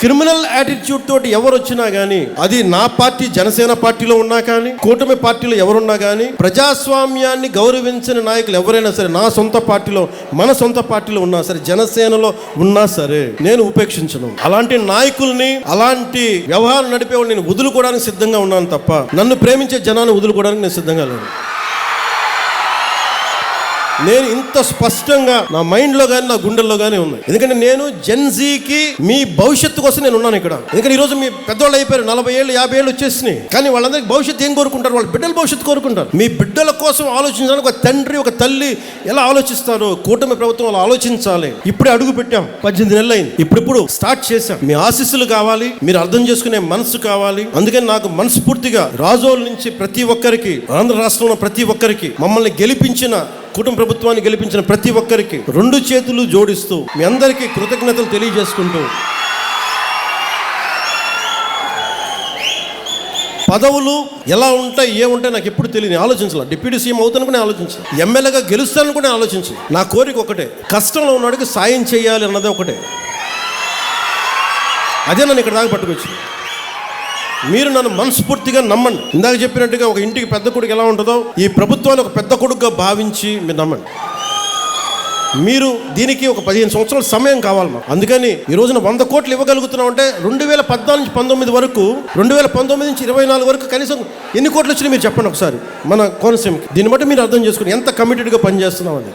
Criminal attitude తోటి ఎవరు వచ్చినా కానీ అది నా పార్టీ జనసేన పార్టీలో ఉన్నా కానీ కూటమి పార్టీలో ఎవరున్నా కానీ ప్రజాస్వామ్యాన్ని గౌరవించిన నాయకులు ఎవరైనా సరే నా సొంత పార్టీలో మన సొంత పార్టీలో ఉన్నా సరే జనసేనలో ఉన్నా సరే నేను ఉపేక్షించను. అలాంటి నాయకుల్ని అలాంటి వ్యవహారం నడిపేవాడు నేను వదులుకోవడానికి సిద్ధంగా ఉన్నాను తప్ప నన్ను ప్రేమించే జనాన్ని వదులుకోవడానికి నేను సిద్ధంగా లేను. నేను ఇంత స్పష్టంగా నా మైండ్లో కానీ నా గుండెల్లో కానీ ఉన్నాయి. ఎందుకంటే నేను జెన్జీకి మీ భవిష్యత్తు కోసం నేను ఉన్నాను ఇక్కడ. ఎందుకంటే ఈరోజు మీ పెద్దవాళ్ళు అయిపోయారు నలభై ఏళ్ళు యాభై ఏళ్ళు వచ్చేసినాయి. కానీ వాళ్ళందరికీ భవిష్యత్తు ఏం కోరుకుంటారు? వాళ్ళ బిడ్డల భవిష్యత్తు కోరుకుంటారు. మీ బిడ్డల కోసం ఆలోచించాలని ఒక తండ్రి ఒక తల్లి ఎలా ఆలోచిస్తారు కూటమి ప్రభుత్వం అలా ఆలోచించాలి. ఇప్పుడే అడుగు పెట్టాం పద్దెనిమిది నెలలు అయింది. ఇప్పుడిప్పుడు స్టార్ట్ చేశాం. మీ ఆశీస్సులు కావాలి మీరు అర్థం చేసుకునే మనసు కావాలి. అందుకని నాకు మనస్ఫూర్తిగా రాజోల నుంచి ప్రతి ఒక్కరికి ఆంధ్ర రాష్ట్రంలో ప్రతి ఒక్కరికి మమ్మల్ని గెలిపించిన కుటుంబ ప్రభుత్వాన్ని గెలిపించిన ప్రతి ఒక్కరికి రెండు చేతులు జోడిస్తూ మీ అందరికీ కృతజ్ఞతలు తెలియజేసుకుంటూ పదవులు ఎలా ఉంటాయి ఏముంటాయి నాకు ఎప్పుడు తెలియదు ఆలోచించాల. డిప్యూటీ సీఎం అవుతాను కూడా ఆలోచించాను ఎమ్మెల్యేగా గెలుస్తాను కూడా ఆలోచించి నా కోరిక ఒకటే కష్టంలో ఉన్నాడికి సాయం చేయాలి అన్నదే ఒకటే. అదే నన్ను ఇక్కడ దాకా పట్టుకొచ్చింది. మీరు నన్ను మనస్ఫూర్తిగా నమ్మండి. ఇందాక చెప్పినట్టుగా ఒక ఇంటికి పెద్ద కొడుకు ఎలా ఉంటుందో ఈ ప్రభుత్వాన్ని ఒక పెద్ద కొడుకుగా భావించి మీరు నమ్మండి. మీరు దీనికి ఒక పదిహేను సంవత్సరాల సమయం కావాలి మాకు. అందుకని ఈ రోజున వంద కోట్లు ఇవ్వగలుగుతున్నాం అంటే రెండు వేల పద్నాలుగు నుంచి పంతొమ్మిది వరకు రెండు వేల పంతొమ్మిది నుంచి ఇరవై నాలుగు వరకు కనీసం ఎన్ని కోట్లు వచ్చినాయి మీరు చెప్పండి ఒకసారి మన కోనసీమకి. దీన్ని బట్టి మీరు అర్థం చేసుకుని ఎంత కమిటెడ్గా పనిచేస్తున్నామని